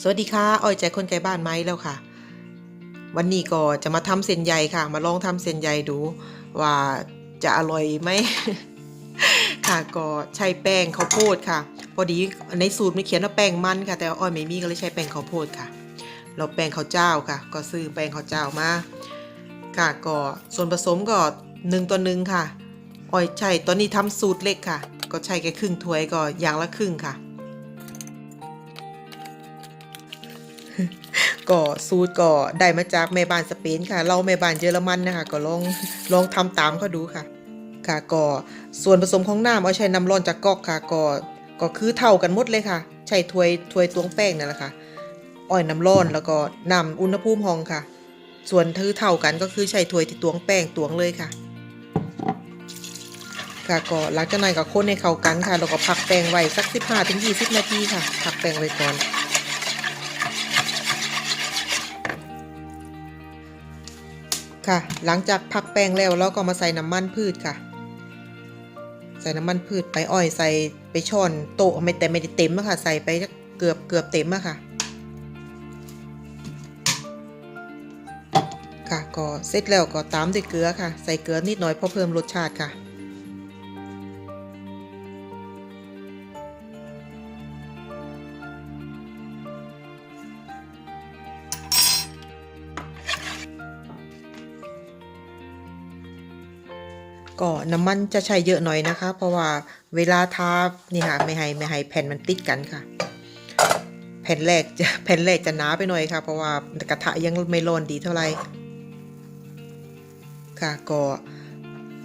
สวัสดีค่ะอ้อยใจคนไกลบ้านไหมแล้วค่ะ วันนี้ก็จะมาทำเส้นใยค่ะ มาลองทำเส้นใยดูว่าจะอร่อยไหมค่ะก็ใช้แป้งข้าวโพดค่ะ พอดีในสูตรมันเขียนว่าแป้งมันค่ะ แต่ว่าอ้อยไม่มีก็เลยใช้แป้งข้าวโพดค่ะเราแป้งข้าวเจ้าค่ะ ก็ซื้อแป้งข้าวเจ้ามาค่ะก็ส่วนผสมก็หนึ่งต่อหนึ่งค่ะอ้อยใช่ตอนนี้ทำสูตรเล็กค่ะ ก็ใช้แค่ครึ่งถ้วยก็อย่างละครึ่งค่ะ ก็สูตรก็ได้มาจากแม่บ้านสเปนค่ะ เราแม่บ้านเยอรมันนะคะ ก็ลองลองทำตามเขาดูค่ะ ค่ะก็ส่วนผสมของน้ำเอาใช้น้ำร้อนจากก๊อกค่ะก็ก็คือเท่ากันหมดเลยค่ะ ใช้ถ้วยถ้วยตวงแป้งนั่นแหละค่ะอ้อยน้ำร้อนแล้วก็น้ำอุณหภูมิห้องค่ะ ส่วนทือเท่ากันก็คือใช้ถ้วยที่ตวงแป้งตวงเลยค่ะ ค่ะก็หลังจากนั้นก็คนให้เข้ากันค่ะแล้วก็พักแป้งไว้สัก 15-20 นาทีค่ะ พักแป้งไว้ก่อน ค่ะ หลังจากพักแป้งแล้วเราก็มาใส่น้ำมันพืชค่ะ ใส่น้ำมันพืชไปอ้อยใส่ไปช้อนโตะไม่แต่ไม่ได้เต็มอะค่ะ ใส่ไปเกือบเกือบเต็มอะค่ะ ค่ะก็เสร็จแล้วก็ตามด้วยเกลือค่ะ ใส่เกลือนิดหน่อยเพื่อเพิ่มรสชาติค่ะ ก็น้ำมันจะใช้เยอะหน่อยนะคะ เพราะว่าเวลาทานี่ค่ะไม่ให้ไม่ให้แผ่นมันติดกันค่ะ แผ่นแรกจะแผ่นแรกจะหนาไปหน่อยค่ะ เพราะว่ากระทะยังไม่ร้อนดีเท่าไหร่ค่ะก็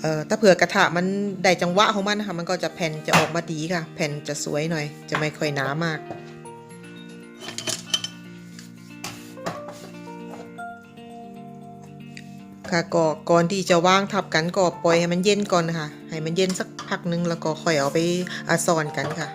เอ่อถ้าเผื่อกระทะมันได้จังหวะของมันนะคะมันก็จะแผ่นจะออกมาดีค่ะ แผ่นจะสวยหน่อย จะไม่ค่อยหนามาก ค่ะก็ก่อนที่จะวางทับกันก็ปล่อยให้มันเย็นก่อนนะคะให้มันเย็นสักพักหนึงแล้วก็ค่อยเอาไปอาซอนกันค่ะ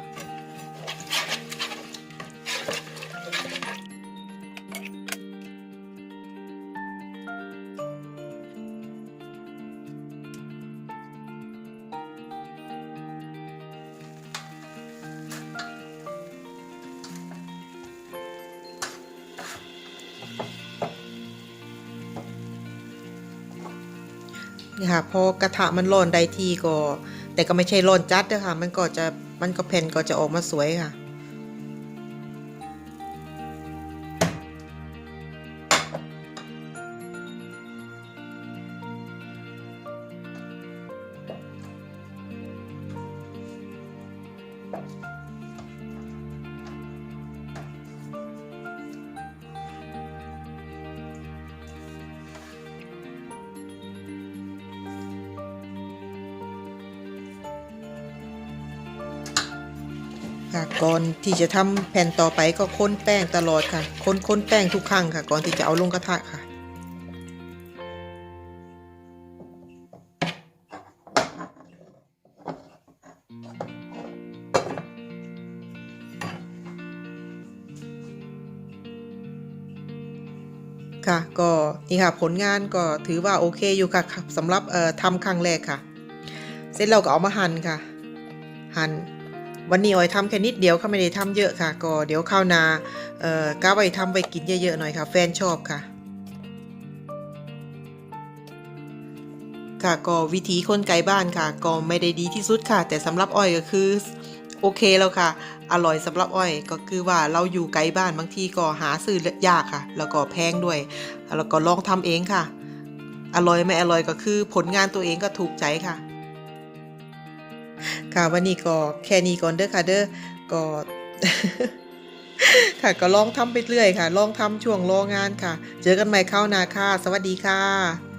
นี่ค่ะพอกระทะมันร้อนได้ทีก็ แต่ก็ไม่ใช่ร้อนจัดนะคะมันก็จะมันก็แผ่นก็จะออกมาสวยค่ะ ค่ะ ก่อนที่จะทำแผ่นต่อไปก็ค้นแป้งตลอดค่ะ ค้นค้นแป้งทุกครั้งค่ะ ก่อนที่จะเอาลงกระทะค่ะค่ะก็นี่ค่ะผลงานก็ถือว่าโอเคอยู่ค่ะสำหรับเอ่อทำครั้งแรกค่ะ เสร็จเราก็เอามาหั่นค่ะ หั่น วันนี้อ้อยทำแค่นิดเดียวค่ะไม่ได้ทำเยอะค่ะ ก็เดี๋ยวข้าวนาเอ่อกะไว้ทำไว้กินเยอะๆหน่อยค่ะ แฟนชอบค่ะ ค่ะก็วิธีคนไกลบ้านค่ะ ก็ไม่ได้ดีที่สุดค่ะ แต่สำหรับอ้อยก็คือโอเคแล้วค่ะ อร่อยสำหรับอ้อยก็คือว่าเราอยู่ไกลบ้านบางทีก็หาซื้อยากค่ะ แล้วก็แพงด้วย แล้วก็ลองทำเองค่ะ อร่อยไม่อร่อยก็คือผลงานตัวเองก็ถูกใจค่ะ ค่ะวันนี้ก็แค่นี้ก่อนเด้อค่ะเด้อก็ค่ะก็ลองทำไปเรื่อยค่ะ ลองทำช่วงรองานค่ะ เจอกันใหม่ข้าวหนาค่ะ สวัสดีค่ะ